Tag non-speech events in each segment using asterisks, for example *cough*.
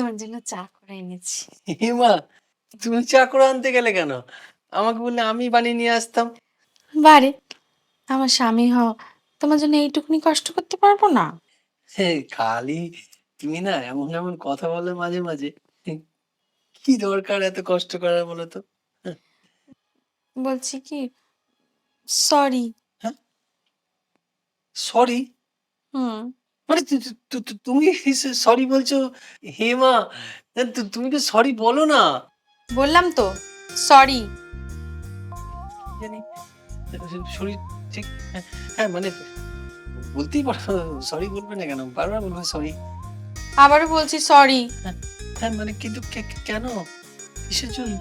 তোমার জন্য চা করে এনেছি। হিমা তুমি চা করে আনতে গেলে কেন? আমাকে বললে আমি বানিয়ে নিয়ে আসতাম। বারে আমার স্বামী হও তোমার জন্য এইটুকুনি কষ্ট করতে পারব না? হ্যাঁ খালি তুমি না এমন এমন কথা বলো মাঝে মাঝে। কি দরকার এত কষ্ট করার বলো তো? বলছি কি সরি সরি হুম। মানে তুমি সরি বলছো হেমা তুমি তো সরি বলো না। বললাম তো সরি জানি শরীর ঠিক হ্যাঁ, হ্যাঁ মানে বলতেই পারো সরি বলবে না কেন? বারবার বলবে সরি আবারও বলছি সরি হ্যাঁ মানে কিন্তু কেন? কিসের জন্য?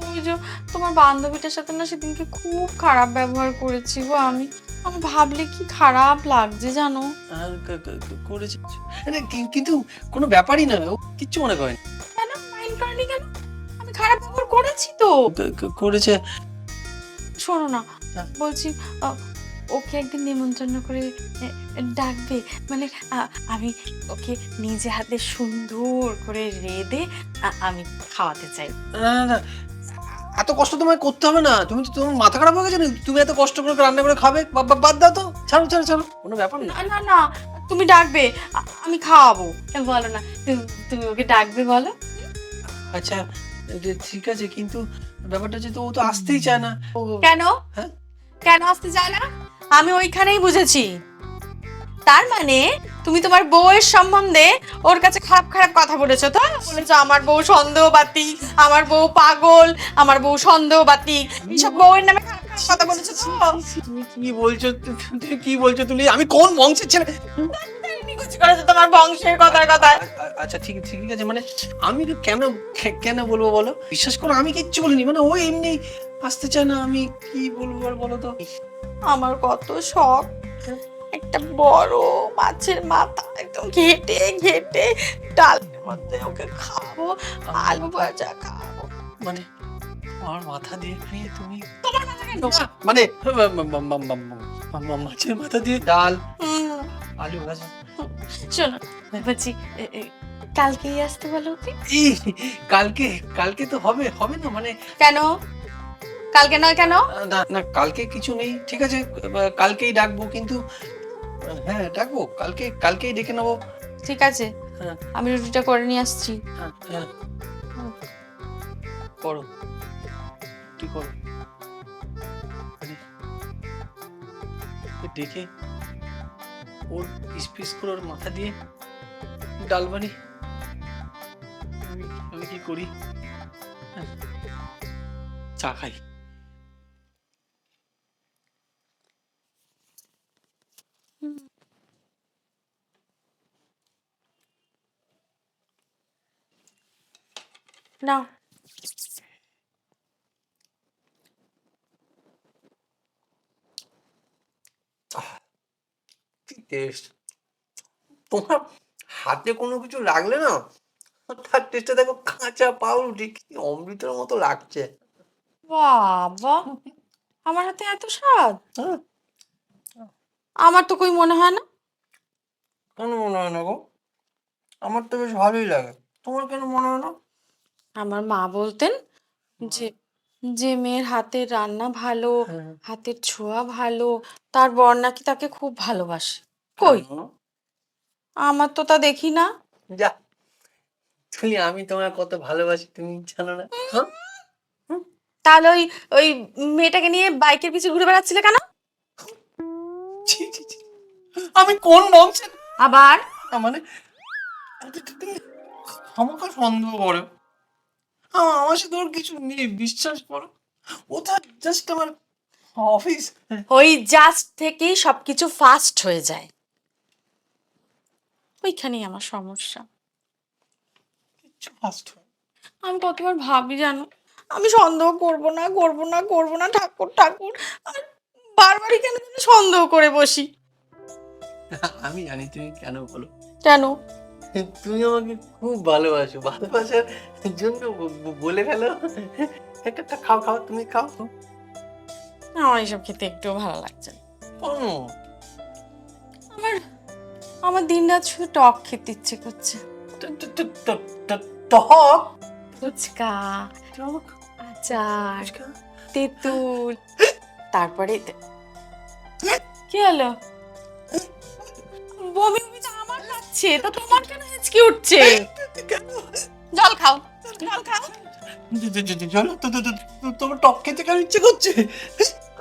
তোমার বান্ধবীটার সাথে না সেদিনকে খুব খারাপ ব্যবহার করেছি গো আমি। আমি ভাবলে কি খারাপ লাগছে জানো? আহ, ক- ক- ক- করেছে আরে কি- কিন্তু কোনো ব্যাপারই না ও কিচ্ছু মনে করে কেন? মাইন্ড করেনি কেন? আমি খারাপ ব্যবহার করেছি তো। করেছে। শোনো না হ্যাঁ। বলছি আহ, ওকে একদিন নিমন্ত্রণ করে ডাকবে। মানে আহ, আমি ওকে নিজে হাতে সুন্দর করে রেঁধে আমি খাওয়াতে চাই। না না, না এত কষ্ট তোমায় করতে হবে না। তুমি তো তোমার মাথা খারাপ হয়ে গেছে না তুমি এত কষ্ট করে রান্না করে খাবে? বাদ দাও তো। ছাড়ো ছাড়ো ছাড়ো। কোনো ব্যাপার না। না না তুমি ডাকবে। আমি খাওয়াবো। বলো না? তুমি তুমি ওকে ডাকবে বলো। আচ্ছা ঠিক আছে কিন্তু ব্যাপারটা হচ্ছে তো ও তো আসতেই চায় না। কেন? হ্যাঁ? কেন আসতে চায় না? আমি ওইখানেই বুঝেছি। তার মানে তুমি তোমার বউয়ের সম্বন্ধে ওর কাছে খারাপ খারাপ কথা বলেছ তো? বলেছ আমার বউ সন্দেহবাতি আমার বউ পাগল আমার বউ সন্দেহবাতি এইসব বউয়ের নামে খারাপ খারাপ কথা বলেছ তো? তুমি কি বলছো? তুমি কি বলছো? তুমি আমি কোন বংশের ছেলে? করেছ তোমার বংশের কথার কথা আচ্ছা ঠিক ঠিক আছে মানে আমি তো কেন কেন বলব বলো? বিশ্বাস করো আমি কিচ্ছু বলিনি। মানে ও এমনি আসতে চায় না আমি কি বলব আর বলো তো? আমার কত শখ। একটা বড় মাছের মাথা একদম ঘেটে ঘেটে ডালের মধ্যে ওকে খাব আলু ভাজা খাব মানে আমার মাথা দিয়ে তুমি তোমার মাথা কেন? মানে মাছের মাথা দিয়ে ডাল আলু ভাজা। শোনো বলছি কালকেই আসতে বলো কালকে কালকে তো হবে হবে না মানে কেন? কালকে নয় কেন? না না কালকে কিছু নেই ঠিক আছে কালকেই ডাকবো কিন্তু হ্যাঁ ডাকবো। কালকে কালকেই ডেকে নেব। ঠিক আছে। হ্যাঁ। আমি রুটিটা করে নিয়ে আসছি। হ্যাঁ হ্যাঁ। করো। কি করো? ডেকে ওর পিস পিস করে ওর মাথা দিয়ে ডাল বানি। আমি কি করি? হ্যাঁ, চা খাই। নাও কি টেস্ট তোমার হাতে কোনো কিছু লাগলে না তার টেস্টটা দেখো কাঁচা পাউরুটি কি অমৃতের মতো লাগছে। বাবা আমার হাতে এত স্বাদ? হ্যাঁ। আমার তো কই মনে হয় না। কেন মনে হয় না গো? আমার তো বেশ ভালোই লাগে। তোমার কেন মনে হয় না? আমার মা বলতেন যে যে মেয়ের হাতের রান্না ভালো হ্যাঁ। হাতের ছোঁয়া ভালো তার বর নাকি তাকে খুব ভালোবাসে। কই? আমার তো তা দেখি না। যা তুমি আমি তোমায় কত ভালোবাসি তুমি জানো না। হ্যাঁ? তাহলে ওই ওই মেয়েটাকে নিয়ে বাইকের পিছে ঘুরে বেড়াচ্ছিলে কেন? ছি, ছি, ছি। আমি কোন বংশের? আবার? মানে তুমি আমাকে সন্দেহ করো। আমার সাথে ওর কিছু নেই বিশ্বাস করো। ওটা জাস্ট আমার অফিস ওই জাস্ট থেকেই সবকিছু ফাস্ট হয়ে যায়। ওইখানেই আমার সমস্যা। কিচ্ছু ফাস্ট আমি কতবার ভাবি জানো? আমি সন্দেহ করব না করব না করব না ঠাকুর ঠাকুর। আর বারবারই কেন যেন সন্দেহ করে বসি। আমি জানি তুমি কেন বলো। কেন? তুমি আমাকে খুব ভালোবাসো। ভালোবাসার জন্য বলে গেল। একটা খাও খাও তুমি খাও। আমার এইসব খেতে একটুও ভালো লাগছে না। কেন? আমার আমার দিন রাত শুধু টক খেতে ইচ্ছে করছে। টক? ফুচকা টক? আচার তেঁতুল *gasps* তারপরে কি হলো? বমি বমি তো তোমার কেন হেঁচকি উঠছে? জল খাও। জল খাও। তোমার টক খেতে কেন ইচ্ছে করছে?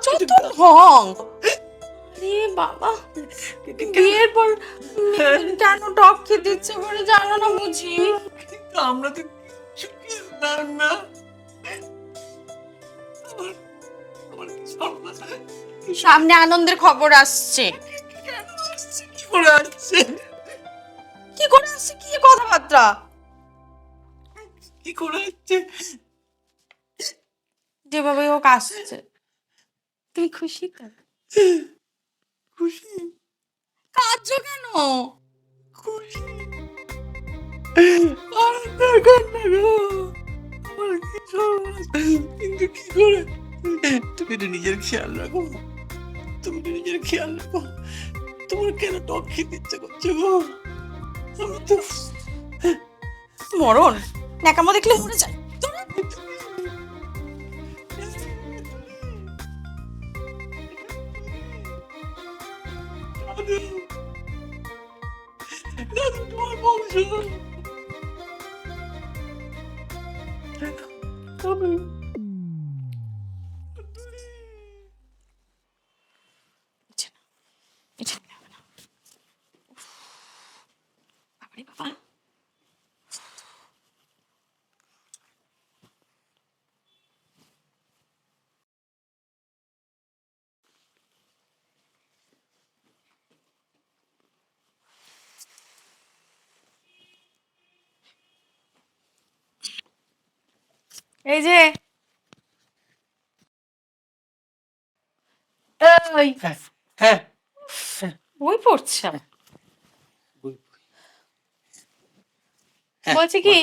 ঢং বাবা বিয়ের পর কেন টক খেতে ইচ্ছে করে জানো না বুঝি? আমরা তো না। সামনে আনন্দের খবর আসছে। আসছে? কি করে আসছে? কি কথাবার্তা? কি করে আসছে? যেভাবে ও আসছে। তুমি খুশি তো? খুশি। কাঁদছো কেন? খুশি। আনন্দ কান্না গো। আমার কি কিন্তু কি করে? তুমি তো নিজের খেয়াল রাখো। তুমি তো নিজের খেয়াল রাখো। তোমার কেন টক খেতে ইচ্ছে করছে গো? মরণ? ন্যাকামো দেখলে মরে যায়। দাদু তোমার বংশ আমি এটা নিতে হবে না। উফ, বাবারে বাবা এই যে। এই। হ্যাঁ হ্যাঁ। বই পড়ছে। বই। বলছি কি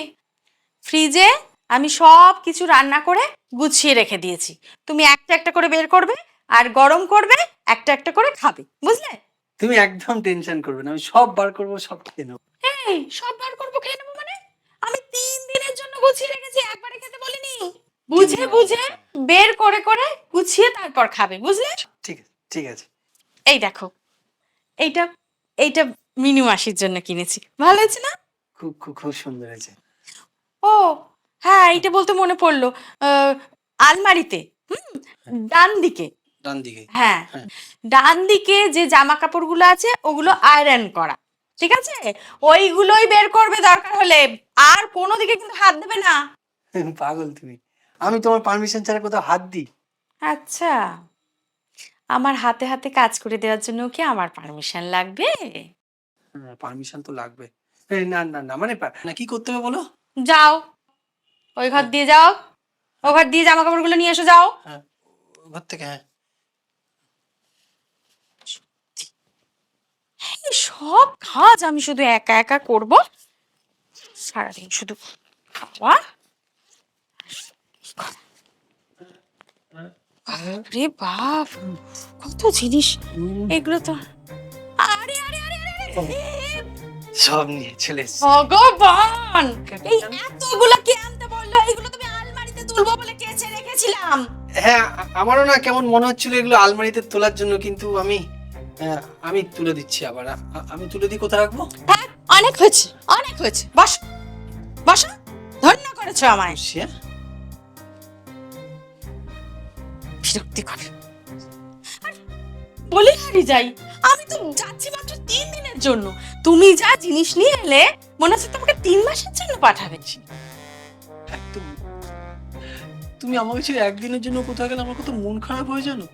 ফ্রিজে আমি সব কিছু রান্না করে গুছিয়ে রেখে দিয়েছি। তুমি একটা একটা করে বের করবে আর গরম করবে একটা একটা করে খাবে বুঝলে? তুমি একদম টেনশন করবে না আমি সব বার করব সব খেয়ে নেব। এই সব বার করব খেয়ে নেব মানে আমি তিন দিনের জন্য গুছিয়ে রেখেছি একবারে খেতে বলিনি। বুঝে বুঝে বের করে করে গুছিয়ে তারপর খাবে বুঝলে? ঠিক আছে ঠিক আছে। এই দেখো এইটা এইটা মিনু মাসির জন্য কিনেছি। ভালো হয়েছে না? খুব খুব খুব সুন্দর হয়েছে। ও হ্যাঁ এইটা বলতে মনে পড়ল আহ, আলমারিতে হুম ডান দিকে। ডান দিকে। হ্যাঁ হ্যাঁ। ডান দিকে যে জামা কাপড়গুলো আছে ওগুলো আয়রন করা। ঠিক আছে? ওইগুলোই বের করবে দরকার হলে। আর কোনো দিকে কিন্তু হাত দেবে না। *laughs* পাগল তুমি। আমি তোমার পারমিশন ছাড়া কোথাও হাত দিই। আচ্ছা। আমার হাতে হাতে কাজ করে দেওয়ার জন্য কি আমার পারমিশন লাগবে? পারমিশন তো লাগবে। না না না মানে না কি করতে হবে বলো? যাও। ওই ঘর দিয়ে যাও। ও ঘর দিয়ে জামা কাপড়গুলো নিয়ে এসো যাও। হ্যাঁ। ঘর থেকে হ্যাঁ। সব কাজ আমি শুধু একা একা করব। সারাদিন শুধু খাওয়া। রে বাপ কত জিনিস। এগুলো তো আরে আরে আরে আরে, আরে সব নিয়ে চলে ভগবান! এই এতগুলো কে আনতে বলল? এগুলো তুমি আলমারিতে তুলবো বলে কেচে রেখেছিলাম। হ্যাঁ আমারও না কেমন মনে হচ্ছিল এগুলো আলমারিতে তোলার জন্য কিন্তু আমি আমি তুলে দিচ্ছি আবার। আমি তুলে দিই কোথায় রাখব? হ্যাঁ অনেক হয়েছে অনেক হয়েছে। বস বসো। ধন্য করেছ আমায়। বসছি, হ্যাঁ? বিরক্তি করে। বলে হারিয়ে যাই আমি তো যাচ্ছি মাত্র তিন দিনের জন্য। তুমি যা জিনিস নিয়ে এলে মনে হচ্ছে তোমাকে তিন মাসের জন্য পাঠাবে। একদম তুমি আমাকে ছেড়ে একদিনের জন্য কোথাও গেলে? আমার কত মন খারাপ হয়ে জানো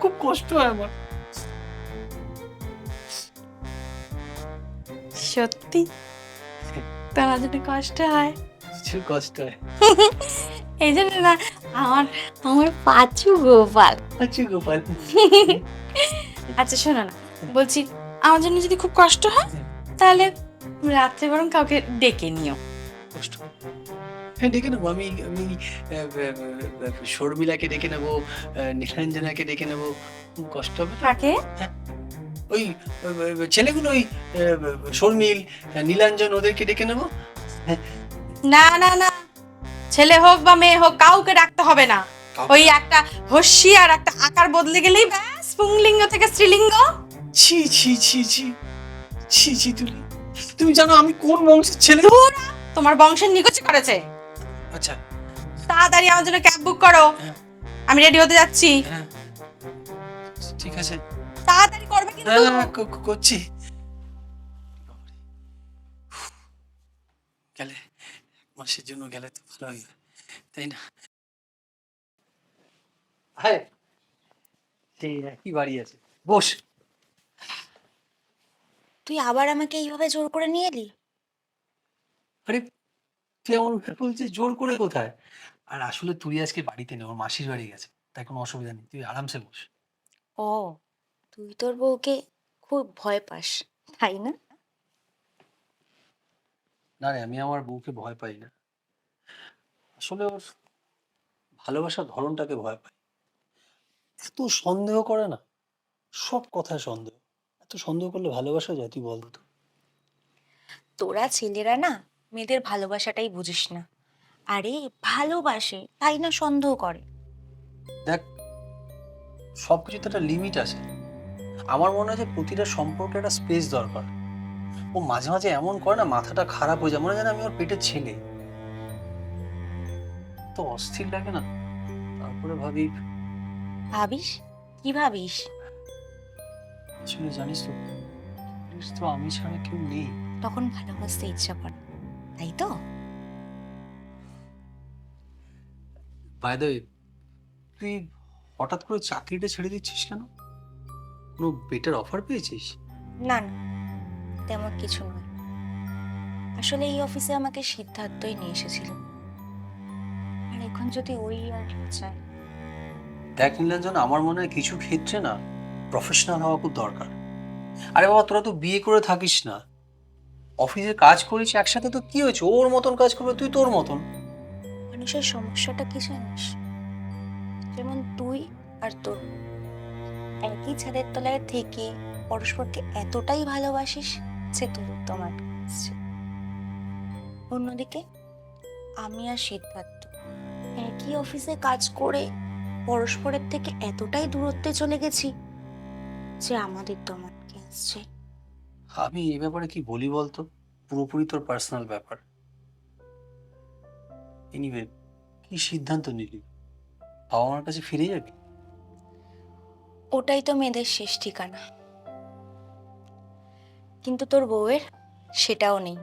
খুব কষ্ট হয় আমার। সত্যি? তোমার জন্য কষ্ট হয়? প্রচুর কষ্ট হয়। *laughs* এই জন্য না আমার আমার পাঁচু গোপাল। আচ্ছা গোপাল। *laughs* আচ্ছা শোনো না বলছি আমার জন্য যদি খুব কষ্ট হয় তাহলে রাত্রে বরং কাউকে ডেকে নিও। কষ্ট। হ্যাঁ ডেকে নেব। আমি আমি শর্মিলাকে ডেকে নেব নীলাঞ্জনাকে ডেকে নেব। খুব কষ্ট হবে। কাকে? ওই ছেলেগুলো ওই শর্মিল নীলাঞ্জন ওদেরকে ডেকে নেব? না না না। ছেলে হোক বা মেয়ে হোক কাউকে ডাকতে হবে না। ওই একটা হস্যি আর একটা আকার বদলে গেলেই ব্যাস পুংলিঙ্গ থেকে স্ত্রীলিঙ্গ। ছি ছি ছি ছি। ছি ছি তুমি। তুমি জানো আমি কোন বংশের ছেলে? তোমার বংশের নিকুচি করেছে। আচ্ছা। তাড়াতাড়ি আমার জন্য ক্যাব বুক করো। হ্যাঁ। আমি রেডি হতে যাচ্ছি। হ্যাঁ। ঠিক আছে। তাড়াতাড়ি করবে কিন্তু। হ্যাঁ ক- ক- করছি। গেলে মাসের জন্য গেলে তো ভালো হয় তাই না? হ্যাঁ সেই একই বাড়ি আছে। বস। তুই আবার আমাকে এইভাবে জোর করে নিয়ে এলি? আরে তুই এমন বলছিস জোর করে কোথায়? আর আসলে তুই আজকে বাড়িতে নেই ওর মাসির বাড়ি গেছে তাই কোনো অসুবিধা নেই তুই আরামসে বস। ও তুই তোর বউকে খুব ভয় পাস তাই না? না রে আমি আমার বউকে ভয় পাই না। আসলে ওর ভালোবাসার ধরনটাকে ভয় পাই। এত সন্দেহ করে না সব কথায় সন্দেহ। এত সন্দেহ করলে ভালোবাসা যায় তুই বল তো। তোরা ছেলেরা না মেয়েদের ভালোবাসাটাই বুঝিস না। আরে ভালোবাসে তাই না সন্দেহ করে? দেখ সব কিছুতে একটা লিমিট আছে। আমার মনে হয় যে প্রতিটা সম্পর্কে একটা স্পেস দরকার। ও মাঝে মাঝে এমন করে না মাথাটা খারাপ হয়ে যায় মনে হয় আমি ওর পেটের ছেলে। তো অস্থির লাগে না? তারপরে ভাবি। ভাবিস? কি ভাবিস? আসলে জানিস তো তো আমি ছাড়া কেউ নেই। তখন ভালোবাসতে ইচ্ছা করে তাই তো? বাই দ্য তুই হঠাৎ করে চাকরিটা ছেড়ে দিচ্ছিস কেন? কোনো বেটার অফার পেয়েছিস? না না তেমন কিছু নয়। আসলে এই অফিসে আমাকে সিদ্ধার্থই নিয়ে এসেছিল। আর এখন যদি ওই আর চায় দেখ নীলাঞ্জন আমার মনে হয় কিছু ক্ষেত্রে না প্রফেশনাল হওয়া খুব দরকার। আরে বাবা তোরা তো বিয়ে করে থাকিস না। অফিসে কাজ করিস একসাথে তো কি হয়েছে? ওর মতন কাজ করবে তুই তোর মতন। মানুষের সমস্যাটা কি জানিস? যেমন তুই আর তোর একই ছাদের তলায় থেকে পরস্পরকে এতটাই ভালোবাসিস যে তোমার আসছে অন্যদিকে, আমি আর সিদ্ধার্থ একই অফিসে কাজ করে পরস্পরের থেকে এতটাই দূরত্বে চলে গেছি যে আমাদের তোমাকে আসছে। আমি এই ব্যাপারে কি বলি বলতো? পুরোপুরি তোর পার্সোনাল ব্যাপার। এনিওয়ে কি সিদ্ধান্ত নিলি? বাবা মার কাছে ফিরে যাবি? ওটাই তো মেয়েদের শেষ ঠিকানা। কিন্তু তোর বউয়ের সেটাও নেই।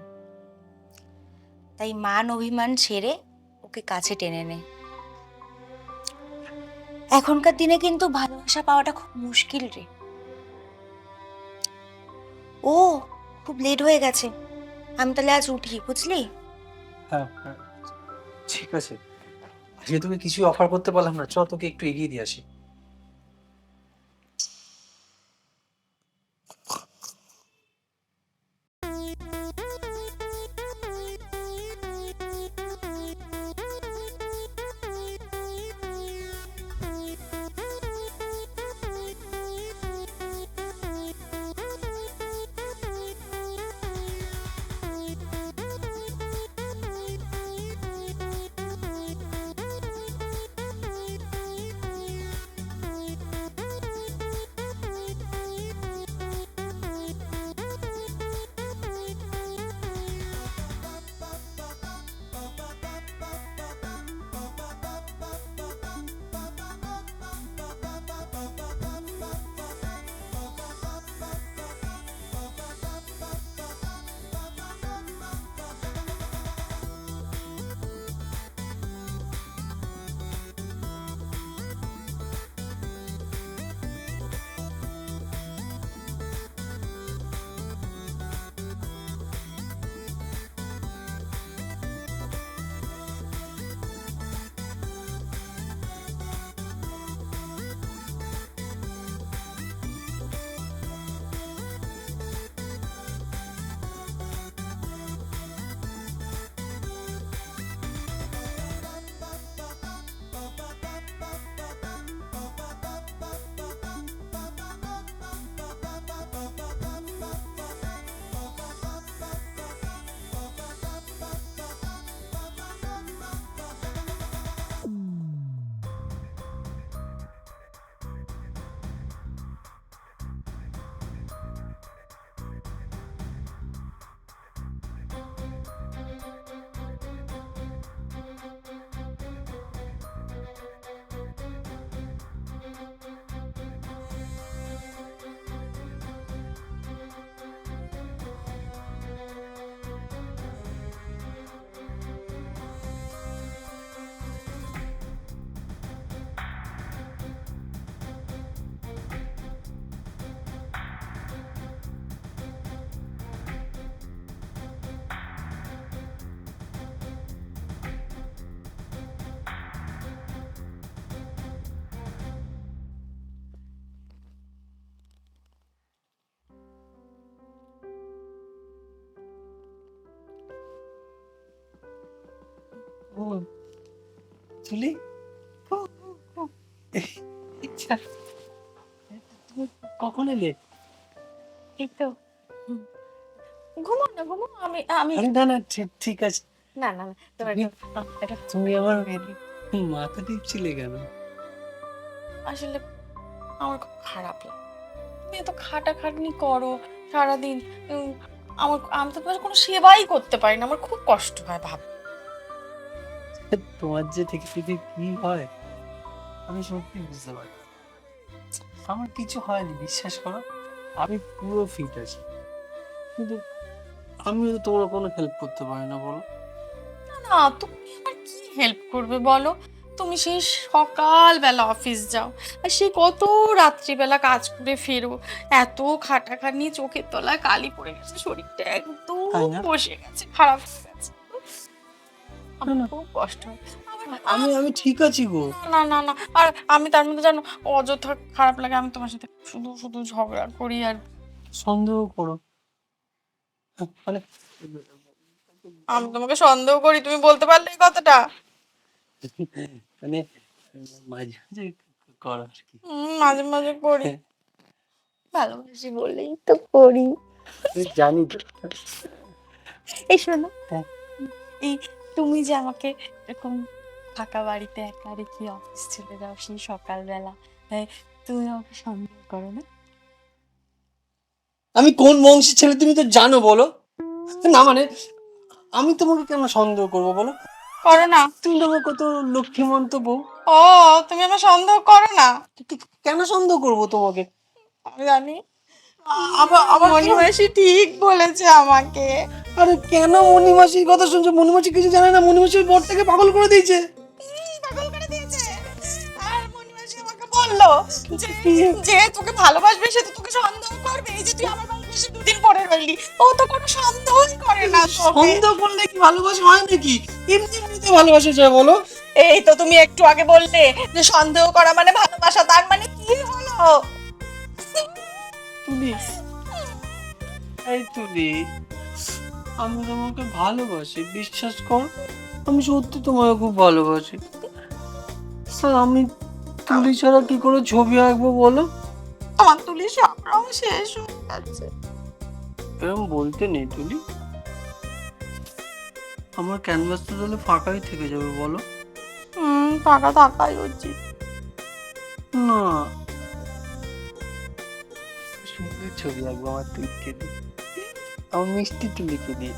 তাই মান অভিমান ছেড়ে ওকে কাছে টেনে নে। এখনকার দিনে কিন্তু ভালোবাসা পাওয়াটা খুব মুশকিল রে। ও, খুব লেট হয়ে গেছে। আমি তাহলে আজ উঠি, বুঝলি? হ্যাঁ হ্যাঁ। ঠিক আছে। আজকে তোকে কিছুই অফার করতে পারলাম না। চ তোকে একটু এগিয়ে দিয়ে আসি। তুমি কখন এলে? এই তো। ঘুমো না ঘুমো। আমি আমি না না ঠিক ঠিক আছে। না না তোমার তুমি- আমার মাথা টিপছিলে কেন? আসলে আমার খুব খারাপ লাগে। তুমি এত খাটাখাটনি করো সারাদিন। আমার আমি তো তোমার কোনো সেবাই করতে পারি না। আমার খুব কষ্ট হয় ভাব *laughs* তোমার যে থেকে থেকে কি হয়? আমি সত্যি বুঝতে পারি আমার কিছু হয়নি বিশ্বাস করো। আমি পুরো ফিট আছি। কিন্তু আমি তো তোমার কোনো হেল্প করতে পারি না বলো। না তুমি আমার কি হেল্প করবে বলো? তুমি সেই সকালবেলা অফিস যাও আর সেই কত রাত্রিবেলা কাজ করে ফেরো। এত খাটাখাটনি চোখের তলায় কালি পড়ে গেছে শরীরটা একদম বসে গেছে খারাপ আমার। খুব কষ্ট হয় আমি আমি ঠিক আছি গো। না না না। আর আমি তার মধ্যে জানো অযথা খারাপ লাগে আমি তোমার সাথে শুধু শুধু ঝগড়া করি আর সন্দেহ করো। মানে আমি তোমাকে সন্দেহ করি তুমি বলতে পারলে এই কথাটা? মানে মাঝে মাঝে কর আর কি। মাঝে মাঝে করি। হ্যাঁ। ভালোবাসি বলেই তো করি। জানি তো। এই শোনো হ্যাঁ। এই তুমি যে আমাকে এরকম ফাঁকা বাড়িতে একা রেখে অফিস চলে যাও সেই সকালবেলা তাই তুমি আমাকে সন্দেহ করো না? আমি কোন বংশের ছেলে তুমি তো জানো বলো। না মানে আমি তোমাকে কেন সন্দেহ করব বলো? করো না। তুমি তো আমার কত লক্ষ্মীমন্ত বউ। ও তুমি আমার সন্দেহ করো না। কেন সন্দেহ করব তোমাকে? আমি জানি। আবার কেন? মণিমাসি ঠিক বলেছে আমাকে। আরে কেন মণিমাসির কথা শুনছো? মণিমাসি কিছু জানে না মণিমাসির পাগল করে দিয়েছে। পাগল করে দিয়েছে। আর মণিমাসি আমাকে বলল যে যে তোকে ভালোবাসবে সে তো তোকে সন্দেহ করবে। এই যে তুই আমার দুদিন পরে রইলি ও তো কোনো সন্দেহই করে না তোকে। সন্দেহ করলে কি ভালোবাসা হয় নাকি? এমনি এমনিতে ভালোবাসা যায় বলো। এই তো তুমি একটু আগে বললে যে সন্দেহ করা মানে ভালোবাসা তার মানে কি হলো? তুলি। এই তুলি। আমি তোমাকে ভালোবাসি বিশ্বাস কর আমি সত্যি তোমাকে খুব ভালোবাসি। আর আমি তুলি ছাড়া কি করে ছবি আঁকবো বলো? আমার তুলি সব রং শেষ হয়ে গেছে। এরকম বলতে নেই তুলি। আমার ক্যানভাসটা তাহলে ফাঁকাই থেকে যাবে বলো। হুম টাকা থাকাই উচিত। না। সুন্দর ছবি আঁকবো আমার তুলিকে দিয়ে আমার মিষ্টি তুলিকে দিয়ে